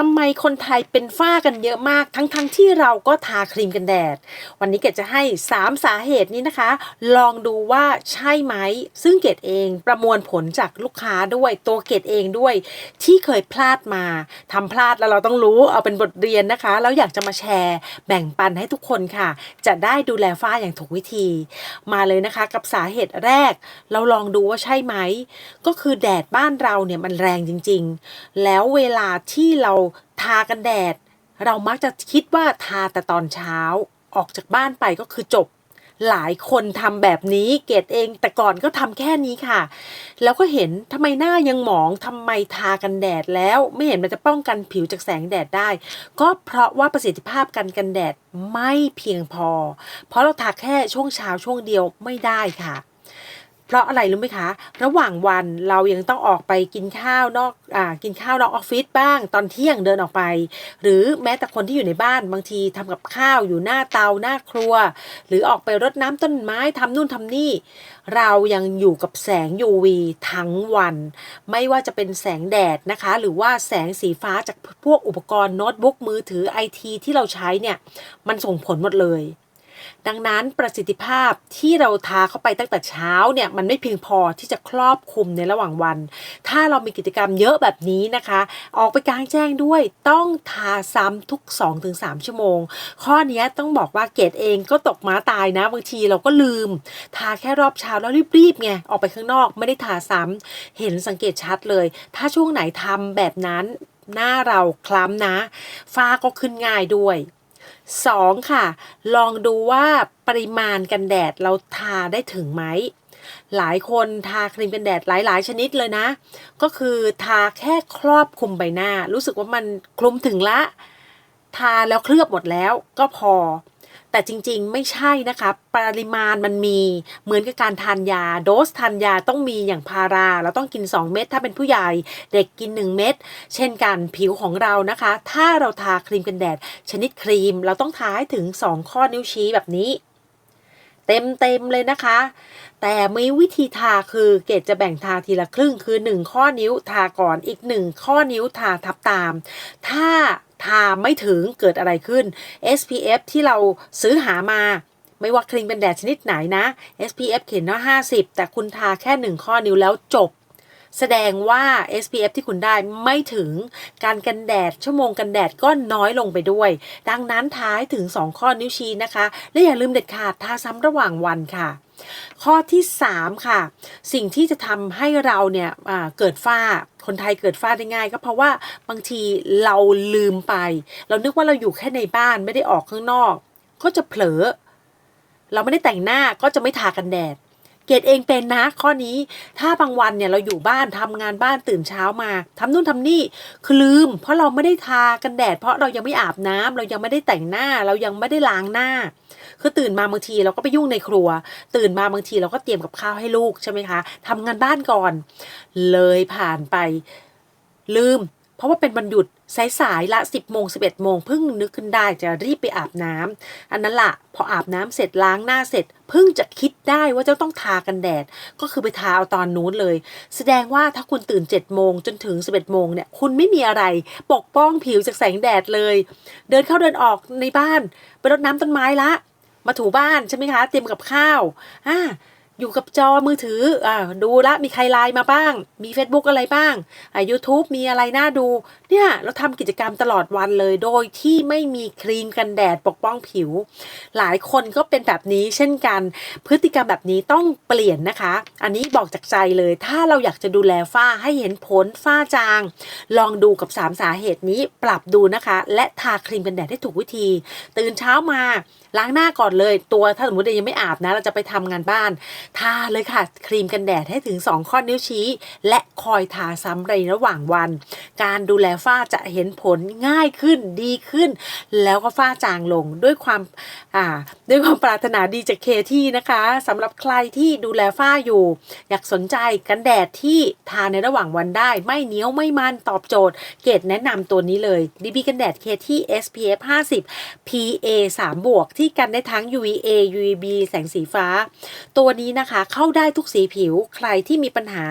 ทำไมคนไทยเป็นฝ้ากันเยอะมาก ทั้งๆทที่เราก็ทาครีมกันแดด วันนี้เกดจะให้ 3 สาเหตุนี้นะคะ ลองดูว่าใช่ไหม ซึ่งเกดเองประมวลผลจากลูกค้าด้วยตัวเกดเองด้วย ที่เคยพลาดมาทำพลาดแล้วเราต้องรู้เอาเป็นบทเรียนนะคะ แล้วอยากจะมาแชร์แบ่งปันให้ทุกคนค่ะ จะได้ดูแลฝ้าอย่างถูกวิธี มาเลยนะคะกับสาเหตุแรก เราลองดูว่าใช่ไหม ก็คือแดดบ้านเราเนี่ยมันแรงจริง ๆ แล้วเวลาที่เราทากันแดด เรามักจะคิดว่าทาแต่ตอนเช้าออกจากบ้านไปก็คือจบ หลายคนทำแบบนี้เกดเอง แต่ก่อนก็ทำแค่นี้ค่ะ แล้วก็เห็นทำไมหน้ายังหมองทำไมทากันแดดแล้วไม่เห็นมันจะป้องกันผิวจากแสงแดดได้ ก็เพราะว่าประสิทธิภาพกันกันแดดไม่เพียงพอ เพราะเราทาแค่ช่วงเช้าช่วงเดียวไม่ได้ค่ะ เพราะอะไรรู้ไหมคะ ระหว่างวันเรายังต้องออกไปกินข้าวนอกอ่ากินข้าวนอกออฟฟิศบ้าง ตอนเที่ยงเดินออกไป หรือแม้แต่คนที่อยู่ในบ้านบางทีทำกับข้าวอยู่หน้าเตาหน้าครัว หรือออกไปรดน้ำต้นไม้ทำนู่นทำนี่ เรายังอยู่กับแสง UV ทั้งวัน ไม่ว่าจะเป็นแสงแดดนะคะ หรือว่าแสงสีฟ้าจากพวกอุปกรณ์โน้ตบุ๊กมือถือไอทีที่เราใช้เนี่ยมันส่งผลหมดเลย ดังนั้นประสิทธิภาพที่เราทาเข้าไปตั้งแต่เช้าเนี่ยมันไม่เพียงพอที่จะครอบคลุมในระหว่างวัน ถ้าเรามีกิจกรรมเยอะแบบนี้นะคะ ออกไปกลางแจ้งด้วยต้องทาซ้ำทุก 2-3 ชั่วโมง ข้อนี้ต้องบอกว่าเกดเองก็ตกม้าตายนะบางทีเราก็ลืม ทาแค่รอบเช้าแล้วรีบๆไงออกไปข้างนอกไม่ได้ทาซ้ำเห็นสังเกตชัดเลย ถ้าช่วงไหนทำแบบนั้นหน้าเราคล้ำนะ ฝ้าก็ขึ้นง่ายด้วย 2. ค่ะ ลองดูว่าปริมาณกันแดดเราทาได้ถึงไหม หลายคนทาครีมกันแดดหลาย ๆ ชนิดเลยนะ ก็คือทาแค่ครอบคลุมใบหน้า รู้สึกว่ามันคลุมถึงละ ทาแล้วเคลือบหมดแล้วก็พอ แต่จริงๆไม่ใช่นะคะ ปริมาณมันมีเหมือนกับการทานยา โดสทานยาต้องมีอย่างพาราเราต้องกิน 2 เม็ดถ้าเป็นผู้ใหญ่เด็กกิน 1 เม็ดเช่นกันผิวของเรานะคะ ถ้าเราทาครีมกันแดด ชนิดครีมเราต้องทาให้ถึง 2 ข้อนิ้วชี้แบบนี้ เต็มเต็มๆเลยนะคะ แต่มีวิธีทาคือเกดจะแบ่งทาทีละครึ่งคือ 1 ข้อนิ้วทาก่อนอีก 1 ข้อนิ้วทาทับตาม ถ้า ทาไม่ถึงเกิดอะไรขึ้น SPF ที่เราซื้อหามาไม่ว่าครีมกันแดดชนิดไหนนะ SPF เขียนว่า50 แต่คุณทาแค่ 1 ข้อนิ้วแล้วจบ แสดงว่า SPF ที่คุณได้ไม่ถึงการกันแดด ชั่วโมงกันแดดก็น้อยลงไปด้วย ดังนั้นทาให้ถึง 2 ข้อนิ้วชี้นะคะ และอย่าลืมเด็ดขาดทาซ้ำระหว่างวันค่ะ ข้อที่ 3 ค่ะ สิ่งที่จะทำให้เราเนี่ยเกิดฝ้าคนไทยเกิดฝ้าได้ง่าย ก็เพราะว่าบางทีเราลืมไป เรานึกว่าเราอยู่แค่ในบ้านไม่ได้ออกข้างนอก ก็จะเผลอ เราไม่ได้แต่งหน้าก็จะไม่ทากันแดด เกดเองเป็นนะ ข้อนี้ถ้าบางวันเนี่ยเราอยู่บ้านทำงานบ้านตื่นเช้ามาทำนู่นทำนี่คือลืม เพราะเราไม่ได้ทากันแดด เพราะเรายังไม่อาบน้ำเรายังไม่ได้แต่งหน้า เรายังไม่ได้ล้างหน้า คือตื่นมาบางทีเราก็ไปยุ่งในครัว ตื่นมาบางทีเราก็เตรียมกับข้าวให้ลูกใช่ไหมคะทำงานบ้านก่อน เลยผ่านไป ลืม เพราะว่าเป็นวันหยุดสายๆละ 10โมง11โมงเพิ่งนึกขึ้นได้จะรีบไปอาบน้ำอันนั้นละพออาบน้ำเสร็จล้างหน้าเสร็จเพิ่งจะคิดได้ว่าจะต้องทากันแดด ก็คือไปทาเอาตอนนู้นเลย แสดงว่าถ้าคุณตื่น7โมงจนถึง 11โมงเนี่ยคุณไม่มีอะไร ปกป้องผิวจากแสงแดดเลย เดินเข้าเดินออกในบ้านไปรดน้ำต้นไม้ละ มาถูบ้านใช่ไหมคะ เตรียมกับข้าวอ่า อยู่กับจอมือถืออ่าดูละมีใครไลน์มาบ้าง มี Facebook อะไรบ้างอ่า YouTube มีอะไรน่าดู เนี่ยเราทำกิจกรรมตลอดวันเลย โดยที่ไม่มีครีมกันแดดปกป้องผิว หลายคนก็เป็นแบบนี้เช่นกัน พฤติกรรมแบบนี้ต้องเปลี่ยนนะคะ อันนี้บอกจากใจเลย ถ้าเราอยากจะดูแลฝ้าให้เห็นผลฝ้าจาง ลองดูกับ 3 สาเหตุนี้ปรับดูนะคะ และทาครีมกันแดดให้ถูกวิธี ตื่นเช้ามาล้างหน้าก่อนเลย ตัวถ้าสมมติยังไม่อาบนะ เราจะไปทำงานบ้านทาเลยค่ะ ครีมกันแดดให้ถึง 2 ข้อนิ้วชี้ และคอยทาซ้ำในระหว่างวัน การดูแลฝ้าจะเห็นผลง่ายขึ้นดีขึ้น แล้วก็ฝ้าจางลงด้วยความอ่าด้วยความปรารถนาดีจากเคที่นะคะสำหรับใครที่ดูแลฝ้าอยู่ อยากสนใจกันแดดที่ทาในระหว่างวันได้ ไม่เหนียวไม่มันตอบโจทย์ เกดแนะนำตัวนี้เลย DB กันแดดเคที่ SPF 50 PA 3บวกที่กันได้ทั้ง UVA UVB แสงสีฟ้า ตัวนี้นะคะ เข้าได้ทุกสีผิวใครที่มีปัญหา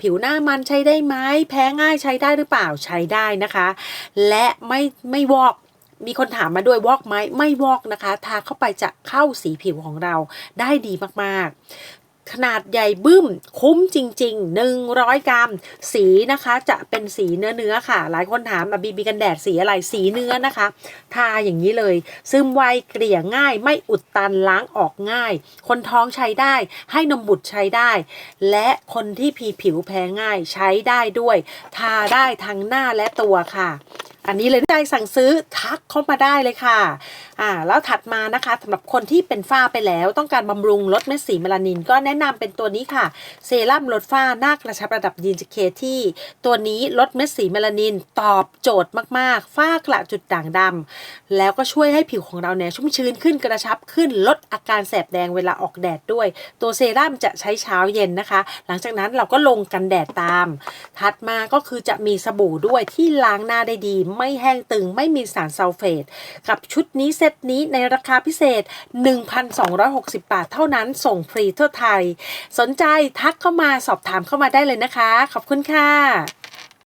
ผิวหน้ามันใช้ได้ไหมแพ้ง่ายใช้ได้หรือเปล่าใช้ได้นะคะ และไม่ไม่วอกมีคนถามมาด้วยวอกไหมไม่วอกนะคะ ทาเข้าไปจะเข้าสีผิวของเราได้ดีมากๆ ขนาดใหญ่บึ้ม คุ้มจริง ๆ 100 กรัม สีนะคะจะเป็นสีเนื้อเนื้อค่ะ หลายคนถามมาบีบีกันแดดสีอะไรสีเนื้อนะคะ ทาอย่างนี้เลย ซึมไวเกลี่ยง่าย ไม่อุดตันล้างออกง่าย คนท้องใช้ได้ ให้นมบุตรใช้ได้ และคนที่พีผิวแพ้ง่ายใช้ได้ด้วย ทาได้ทั้งหน้าและตัวค่ะ อันนี้เลยใจสั่งซื้อทักเข้ามาได้เลยค่ะ อ่าแล้วถัดมานะคะสำหรับคนที่เป็นฝ้าไปแล้วต้องการบำรุงลดเม็ดสีเมลานิน ก็แนะนำเป็นตัวนี้ค่ะ เซรั่มลดฝ้าหน้ากระชับระดับยีนเคที่ ตัวนี้ลดเม็ดสีเมลานิน ตอบโจทย์มากๆ ฝ้ากระจุดด่างดำแล้วก็ช่วยให้ผิวของเราเนี่ยชุ่มชื้นขึ้นกระชับขึ้นลดอาการแสบแดงเวลาออกแดดด้วย ตัวเซรั่มจะใช้เช้าเย็นนะคะ หลังจากนั้นเราก็ลงกันแดดตาม ถัดมาก็คือจะมีสบู่ด้วยที่ล้างหน้าได้ดี ไม่แห้งตึงไม่มีสารซัลเฟตกับชุดนี้เซตนี้ในราคาพิเศษ 1,260 บาทเท่านั้นส่งฟรีทั่วไทย สนใจทักเข้ามาสอบถามเข้ามาได้เลยนะคะ ขอบคุณค่ะ